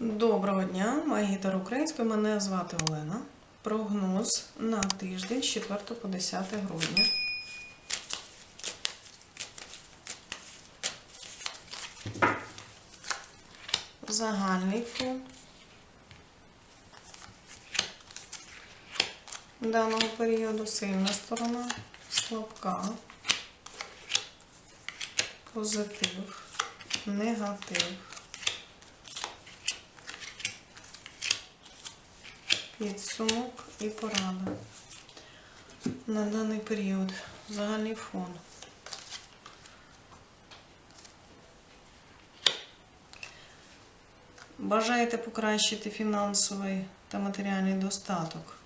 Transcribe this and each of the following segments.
Доброго дня, магітер української. Мене звати Олена. Прогноз на тиждень з 4 по 10 грудня. Загальний даного періоду сильна сторона, слабка, позитив, негатив. Підсумок і порада на даний період. Загальний фон. Бажаєте покращити фінансовий та матеріальний достаток,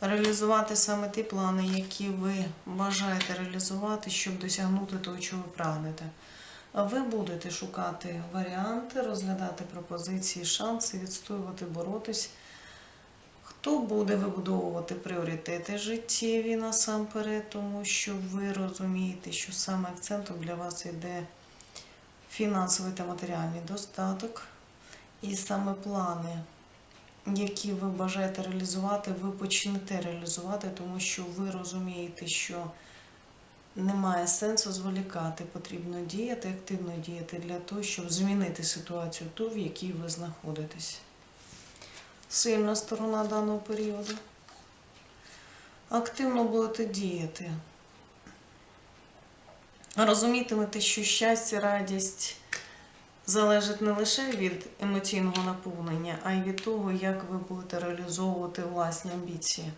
реалізувати саме ті плани, які ви бажаєте реалізувати, щоб досягнути того, чого ви прагнете. Ви будете шукати варіанти, розглядати пропозиції, шанси, відстоювати, боротись. Хто буде вибудовувати пріоритети життєві насамперед, тому що ви розумієте, що саме акцентом для вас йде фінансовий та матеріальний достаток, і саме плани, які ви бажаєте реалізувати, ви почнете реалізувати, тому що ви розумієте, що немає сенсу зволікати, потрібно діяти, активно діяти для того, щоб змінити ситуацію ту, в якій ви знаходитесь сильна сторона даного періоду. Активно будете діяти. Розумітимете, що щастя, радість залежить не лише від емоційного наповнення, а й від того, як ви будете реалізовувати власні амбіції.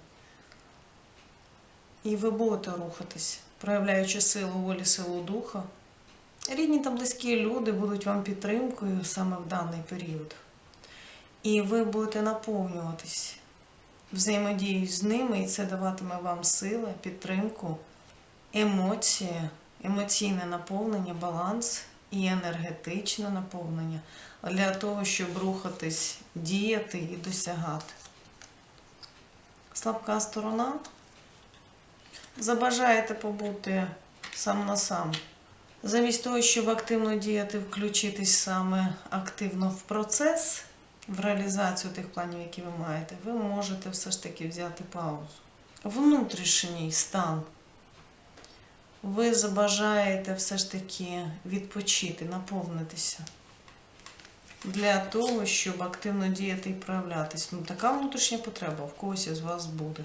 І ви будете рухатись, проявляючи силу волі, силу духа. Рідні та близькі люди будуть вам підтримкою саме в даний період. І ви будете наповнюватись взаємодією з ними, і це даватиме вам сили, підтримку, емоції, емоційне наповнення, баланс і енергетичне наповнення для того, щоб рухатись, діяти і досягати. Слабка сторона. Забажаєте побути сам на сам. Замість того, щоб активно діяти, включитись саме активно в процес в реалізацію тих планів, які ви маєте, ви можете все ж таки взяти паузу. Внутрішній стан. Ви забажаєте все ж таки відпочити, наповнитися. Для того, щоб активно діяти і проявлятись. Ну, така внутрішня потреба в когось із вас буде.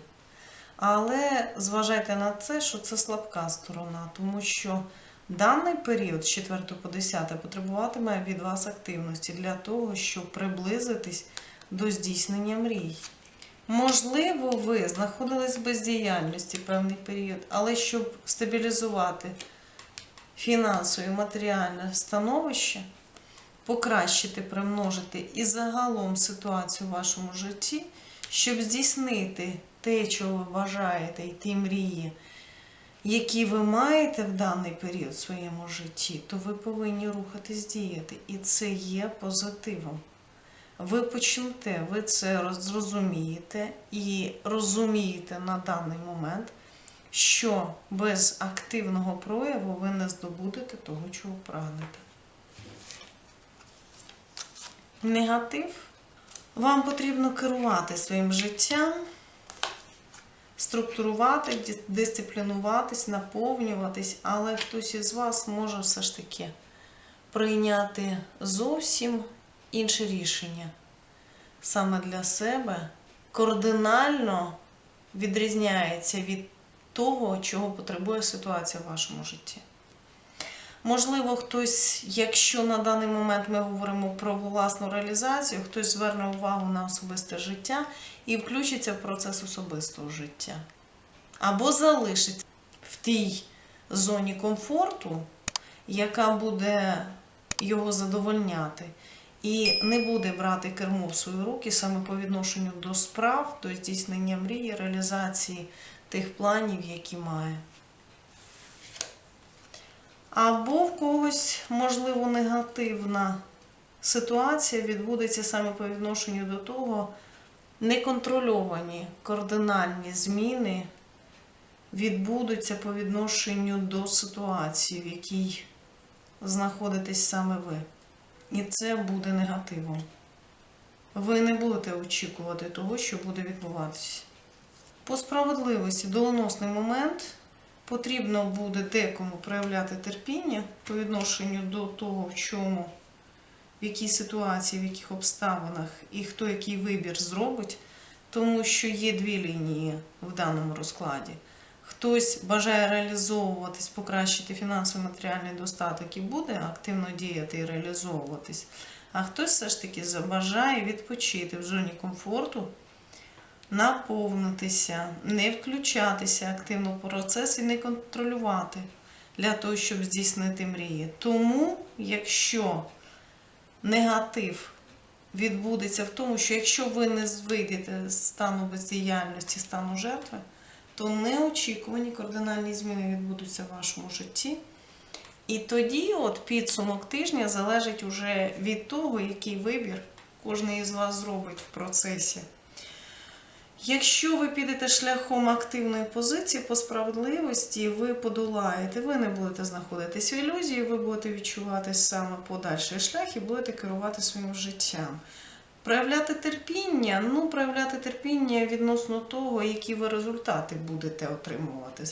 Але зважайте на це, що це слабка сторона, тому що Даний період з 4 по 10 потребуватиме від вас активності для того, щоб приблизитись до здійснення мрій. Можливо, ви знаходились в бездіяльності певний період, але щоб стабілізувати фінансове і матеріальне становище, покращити, примножити і загалом ситуацію в вашому житті, щоб здійснити те, чого ви бажаєте, і ті мрії які ви маєте в даний період в своєму житті, то ви повинні рухатись діяти. І це є позитивом. Ви почнете, ви це зрозумієте і розумієте на даний момент, що без активного прояву ви не здобудете того, чого прагнете. Негатив. Вам потрібно керувати своїм життям структурувати, дисциплінуватись, наповнюватись, але хтось із вас може все ж таки прийняти зовсім інше рішення саме для себе, кардинально відрізняється від того, чого потребує ситуація в вашому житті. Можливо, хтось, якщо на даний момент ми говоримо про власну реалізацію, хтось зверне увагу на особисте життя і включиться в процес особистого життя. Або залишиться в тій зоні комфорту, яка буде його задовольняти, і не буде брати керму в свої руки саме по відношенню до справ, до здійснення мрії, реалізації тих планів, які має. Або в когось, можливо, негативна ситуація відбудеться саме по відношенню до того, неконтрольовані кардинальні зміни відбудуться по відношенню до ситуації, в якій знаходитесь саме ви. І це буде негативом. ви не будете очікувати того, що буде відбуватися. По справедливості, доленосний момент потрібно буде декому проявляти терпіння по відношенню до того, в чому, в якій ситуації, в яких обставинах і хто який вибір зробить, тому що є дві лінії в даному розкладі. Хтось бажає реалізовуватись, покращити фінансовий матеріальний достаток і буде активно діяти і реалізовуватись. А хтось все ж таки забажає відпочити в зоні комфорту, наповнитися, не включатися активно в процес і не контролювати для того, щоб здійснити мрії. Тому, якщо негатив відбудеться в тому, що якщо ви не вийдете з стану бездіяльності, стану жертви, то неочікувані кардинальні зміни відбудуться в вашому житті. І тоді от підсумок тижня залежить уже від того, який вибір кожен із вас зробить в процесі. Якщо ви підете шляхом активної позиції по справедливості, ви подолаєте, ви не будете знаходитись в ілюзії, ви будете відчувати саме подальший шлях і будете керувати своїм життям. Проявляти терпіння, ну, проявляти терпіння відносно того, які ви результати будете отримувати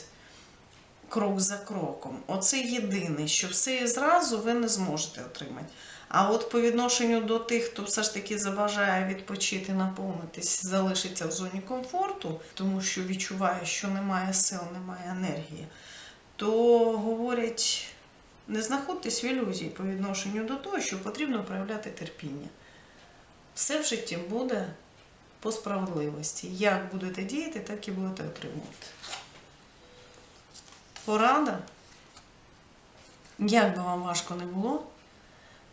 крок за кроком. Оце єдине, що все і зразу ви не зможете отримати. А от по відношенню до тих, хто все ж таки забажає відпочити, наповнитись, залишиться в зоні комфорту, тому що відчуває, що немає сил, немає енергії, то говорять, не знаходьтесь в ілюзії по відношенню до того, що потрібно проявляти терпіння. Все в житті буде по справедливості. Як будете діяти, так і будете отримувати. Порада. Як би вам важко не було,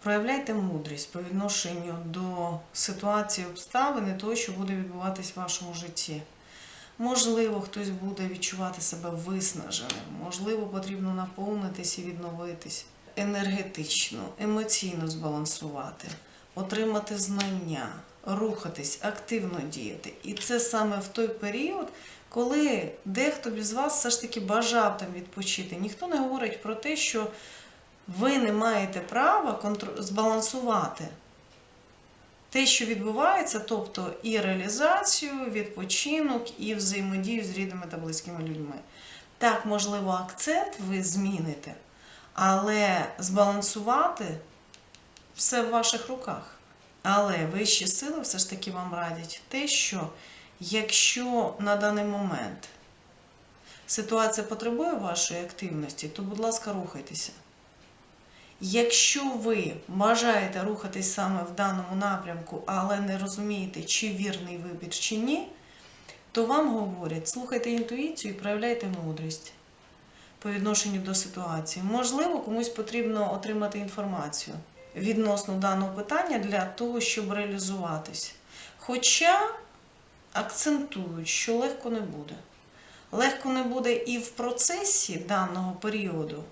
проявляйте мудрість по відношенню до ситуації обставини того, що буде відбуватись в вашому житті. Можливо, хтось буде відчувати себе виснаженим, можливо, потрібно наповнитись і відновитись енергетично, емоційно збалансувати, отримати знання, рухатись, активно діяти. І це саме в той період, коли дехто без вас все ж таки бажав там відпочити. Ніхто не говорить про те, що ви не маєте права збалансувати те, що відбувається, тобто і реалізацію, відпочинок, і взаємодію з рідними та близькими людьми. Так, можливо, акцент ви зміните, але збалансувати все в ваших руках. Але вищі сили все ж таки вам радять те, що якщо на даний момент ситуація потребує вашої активності, то, будь ласка, рухайтеся. Якщо ви бажаєте рухатись саме в даному напрямку, але не розумієте, чи вірний вибір, чи ні, то вам говорять, слухайте інтуїцію і проявляйте мудрість по відношенню до ситуації. Можливо, комусь потрібно отримати інформацію відносно даного питання для того, щоб реалізуватись. Хоча акцентують, що легко не буде. Легко не буде і в процесі даного періоду.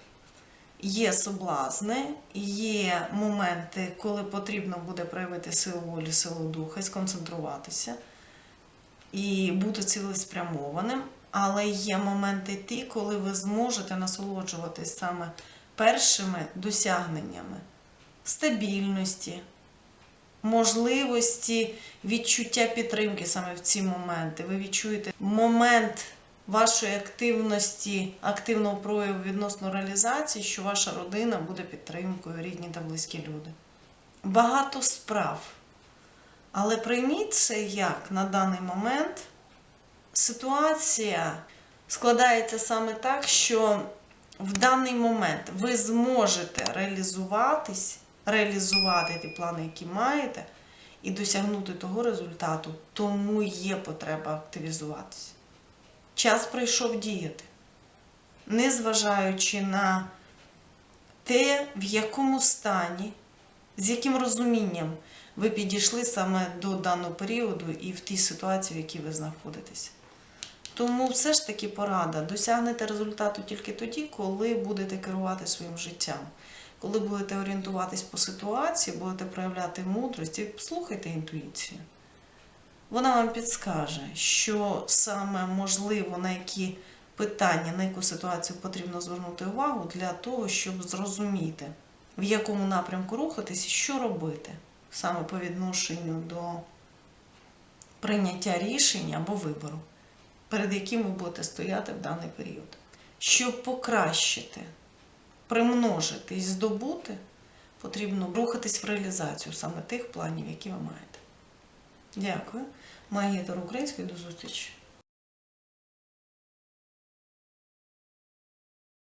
Є соблазни, є моменти, коли потрібно буде проявити силу волі, силу духа, сконцентруватися і бути цілеспрямованим. Але є моменти ті, коли ви зможете насолоджуватись саме першими досягненнями стабільності, можливості відчуття підтримки саме в ці моменти. Ви відчуєте момент вашої активності, активного прояву відносно реалізації, що ваша родина буде підтримкою, рідні та близькі люди. Багато справ. Але прийміть це як на даний момент ситуація складається саме так, що в даний момент ви зможете реалізуватись, реалізувати ті плани, які маєте, і досягнути того результату, тому є потреба активізуватись. Час прийшов діяти, незважаючи на те, в якому стані, з яким розумінням ви підійшли саме до даного періоду і в тій ситуації, в якій ви знаходитесь. Тому все ж таки порада. Досягнете результату тільки тоді, коли будете керувати своїм життям. Коли будете орієнтуватись по ситуації, будете проявляти мудрість і слухайте інтуїцію. Вона вам підскаже, що саме можливо, на які питання, на яку ситуацію потрібно звернути увагу для того, щоб зрозуміти, в якому напрямку рухатись що робити. саме по відношенню до прийняття рішень або вибору, перед яким ви будете стояти в даний період. Щоб покращити, примножити і здобути, потрібно рухатись в реалізацію саме тих планів, які ви маєте. Дякую. Магітор української до зустрічі.